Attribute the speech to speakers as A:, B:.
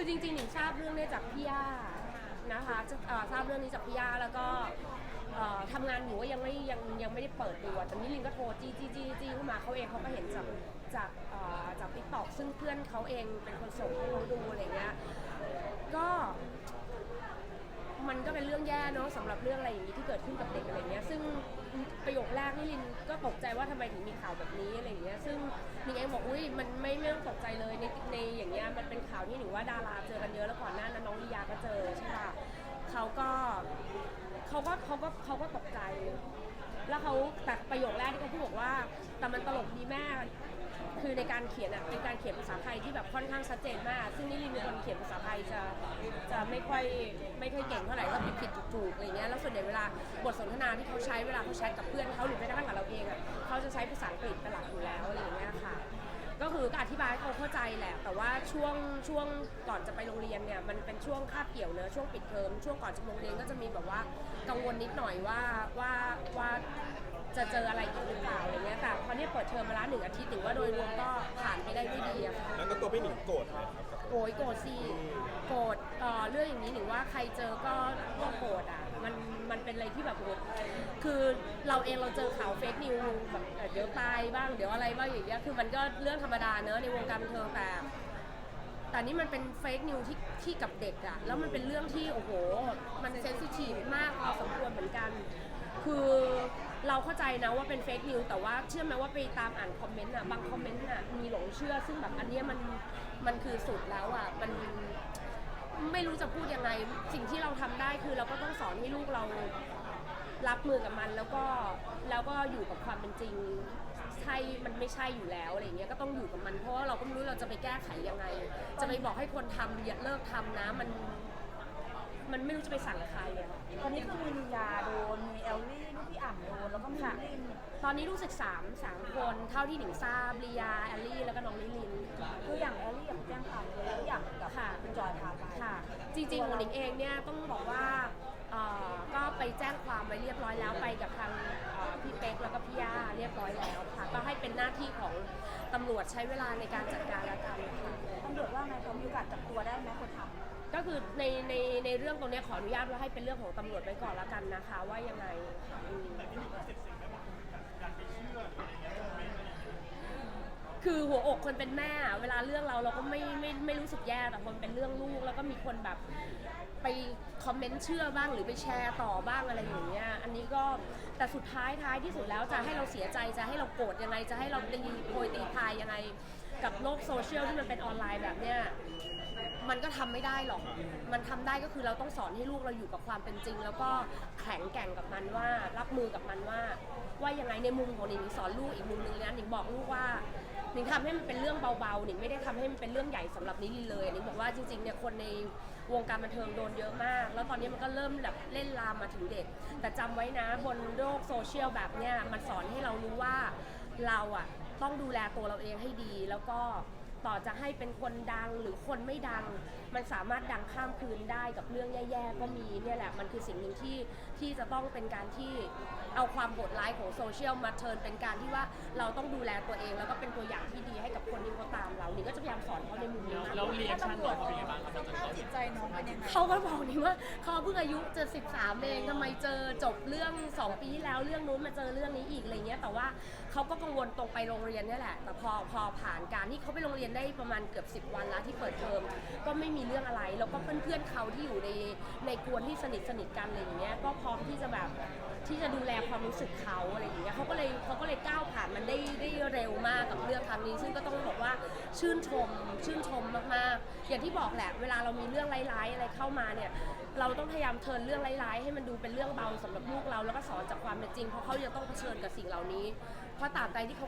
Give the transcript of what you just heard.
A: คือจริงๆหนิงทราบเรื่องนี้จากพี่ย่านะคะจะเอ่อทราบเรื่องนี้จากพี่ย่าแล้วก็เอ่อทำงานอยู่ก็ยังไม่ยังยังไม่ได้เปิดดูอะแต่นี่ลินก็โทรจี้จี้จี้จี้เข้ามาเขาเองเขาก็เห็นจากจากเอ่อจากทิกตอกซึ่งเพื่อนเขาเองเป็นคนส่งให้เขาดูอะไรเงี้ยก็ มันก็เป็นเรื่องแย่เนาะสำหรับเรื่องอะไรอย่างนี้ที่เกิดขึ้นกับเด็กอะไรเงี้ย ซึ่งประโยคแรกนี่ลินก็ตกใจว่าทำไมถึงมีข่าวแบบนี้อะไรเงี้ย ซึ่งลินเองบอกอุ้ยมันไม่ไม่ต้องตกใจเลย ในในอย่างเงี้ยมันเป็นข่าวที่หนูว่าดาราเจอกันเยอะแล้วก่อนหน้านั้นน้องลียาก็เจอใช่ป่ะเขาก็เขาก็เขาก็เขาก็ตกใจ แล้วเขาแต่ประโยคแรกที่เขาพูดบอกว่า แต่มันตลกดีแม่คือในการเขียนอะเป็นการเขียนภาษาไทยที่แบบค่อนข้างชัดเจนมาก ซึ่งนี่ลินเป็นคนเขียนภาษาไทยจะจะไม่ค่อยไม่ค่อยเก่งเท่าไหร่ก็ผิดผิดถูกถูกอะไรเงี้ยแล้วส่วนใหญ่เวลาบทสนทนาที่เขาใช้เวลาเขาแชทกับเพื่อนเขาหรือแม้กระทั่งกับเราเองอะเขาจะใช้ภาษาอังกฤษเป็นหลักอยู่แล้วอะไรเงี้ย ก็คือก็อธิบายให้เขาเข้าใจแหละ แต่ว่าช่วงช่วงก่อนจะไปโรงเรียนเนี่ยมันเป็นช่วงคาบเกี่ยวเนอะช่วงปิดเทอมช่วงก่อนจะโรงเรียนก็จะมีแบบว่ากังวลนิดหน่อยว่าว่าว่าจะเจออะไรอีกหรือเปล่าอะไรเงี้ยแต่พอเนี่ยเปิดเทอมมาแล้วหนึ่งอาทิตย์ถึงว่าโดยรวมก็ผ่านไปได้ด้วยดีอะค่ะ
B: แล้วก็ตัวพี่หนิงโกรธไหมครับกับ
A: โกรธโกรธสิโกรธเอ่อเรื่องอย่างนี้หนิงว่าใครเจอก็ก็โกรธอะมันมันเป็นอะไรที่แบบโห คือเราเองเราเจอข่าวเฟกนิวแบบเดี๋ยวตายบ้างเดี๋ยวอะไรบ้างอย่างเงี้ยคือมันก็เรื่องธรรมดาเนอะในวงการบันเทิงแต่แต่นี่มันเป็นเฟกนิวที่ที่กับเด็กอะแล้วมันเป็นเรื่องที่โอ้โห มันเซนซิทีฟมากพอสมควรเหมือนกัน คือเราเข้าใจนะว่าเป็นเฟกนิวแต่ว่าเชื่อไหมว่าไปตามอ่านคอมเมนต์อะบางคอมเมนต์อะมีหลงเชื่อ ซึ่งแบบอันเนี้ยมันมันคือสุดแล้วอะมันไม่รู้จะพูดยังไง สิ่งที่เราทำได้คือเราก็ต้องสอนให้ลูกเรา รับมือกับมันแล้วก็แล้วก็อยู่กับความเป็นจริงใช่มันไม่ใช่อยู่แล้วอะไรเงี้ยก็ต้องอยู่กับมันเพราะว่าเราก็ไม่รู้เราจะไปแก้ไขยังไง จะไปบอกให้คนทำอย่าเลิกทำนะมัน มันไม่รู้จะไปสั่งใครอะ
C: ตอนนี้คือมีลียาโดน มีแอลลี่ลูกพี่อ่ำโดน แล้วก็มี
A: ค่ะ
C: ลิน
A: ตอนนี้รู้สึกสามสามคนเท่าที่หนิงทราบลียาแอลลี่แล้วก็น้องลิลิน
C: คืออย่างแอลลี่อยากแจ้งความเลยแล้วอย่างกับ
A: ค่ะ
C: คุณจอยพาไป
A: ค่ะจริงๆของหนิงเองเนี่ยต้องบอกว่าเอ่อก็ไป แจ้งความไว้เรียบร้อยแล้วไปกับทางเอ่อพี่เป๊กแล้วก็พี่ย่าเรียบร้อยแล้วค่ะ ก็ให้เป็นหน้าที่ของตำรวจใช้เวลาในการจัดการแล้วกันค่ะ
C: ตำรวจว่าไงเขามีโอกาสจับตัวได้ไหมคนทำ
A: ก็คือในในในเรื่องตรงเนี้ยขออนุญาตว่าให้เป็นเรื่องของตำรวจไว้ก่อนแล้วกันนะคะ ว่ายังไงอืม คือหัวอกคนเป็นแม่อะเวลาเรื่องเราเราก็ไม่ไม่ไม่รู้สึกแย่แต่คนเป็นเรื่องลูก แล้วก็มีคนแบบไปคอมเมนต์เชื่อบ้างหรือไปแชร์ต่อบ้างอะไรอย่างเงี้ยอันนี้ก็แต่สุดท้ายท้ายที่สุดแล้วจะให้เราเสียใจจะให้เราโกรธยังไงจะให้เราตีโพยตีพายยังไงกับโลกโซเชียลที่มันเป็นออนไลน์แบบเนี้ย มันก็ทำไม่ได้หรอก มันทำได้ก็คือเราต้องสอนให้ลูกเราอยู่กับความเป็นจริง แล้วก็แข็งแกร่งกับมันว่ารับมือกับมันว่า ว่ายังไงในมุมของหนิงหนิงสอนลูกอีกมุมหนึงนะหนิงบอกลูกว่าหนิงทำให้มันเป็นเรื่องเบาๆหนิงไม่ได้ทำให้มันเป็นเรื่องใหญ่สำหรับนิลินเลยหนิงบอกว่าจริงๆเนี่ยคนในวงการบันเทิงโดนเยอะมาก แล้วตอนนี้มันก็เริ่มแบบเล่นลามมาถึงเด็ก แต่จำไว้นะบนโลกโซเชียลแบบเนี้ยมันสอนให้เรารู้ว่าเราอะต้องดูแลตัวเราเองให้ดีแล้วก็ ต่อจะให้เป็นคนดังหรือคนไม่ดัง มันสามารถดังข้ามคืนได้กับเรื่องแย่ๆก็มีเนี่ยแหละมันคือสิ่งหนึ่งที่ที่จะต้องเป็นการที่เอาความโหดร้ายของโซเชียลมาเทิร์นเป็นการที่ว่าเราต้องดูแลตัวเอง แล้วก็เป็นตัวอย่างที่ดีให้กับคนที่เขาตามเรานี่ก็จะพยายามสอนเขาในมุมนี้
D: แล้วเรียกชั่นน้องเขาเป็นยังไงบ้างครับ
C: สภาพจิตใจน้องเป็นยังไง
A: เขาก็บอกนี่ว่าเขาเพิ่งอายุจะ13เองทำไมเจอจบเรื่อง 2 ปีที่แล้วเรื่องนู้นมาเจอเรื่องนี้อีกอะไรเงี้ยแต่ว่าเขาก็กังวลตรงไปโรงเรียนเนี่ยแหละแต่พอพอผ่านการที่เขาไปโรงเรียนได้ประมาณเกือบ 10 วันแล้วที่เปิดเทอมก็ไม่มีเรื่องอะไร แล้วก็เพื่อนๆเขาที่อยู่ในในกวนที่สนิทสนิทกันอะไรอย่างเงี้ยก็พร้อมที่จะแบบที่จะดูแลความรู้สึกเขาอะไรอย่างเงี้ยเขาก็เลยเขาก็เลยก้าวผ่านมันได้ได้เร็วมากกับเรื่องครั้งนี้ ซึ่งก็ต้องบอกว่าชื่นชมชื่นชมมากๆ อย่างที่บอกแหละเวลาเรามีเรื่องร้ายๆอะไรเข้ามาเนี่ยเราต้องพยายามเทินเรื่องร้ายๆ ให้มันดูเป็นเรื่องเบาสำหรับลูกเราแล้วก็สอนจากความเป็นจริงเพราะเขาจะต้องเผชิญกับสิ่งเหล่านี้เพราะตราบใดที่เขา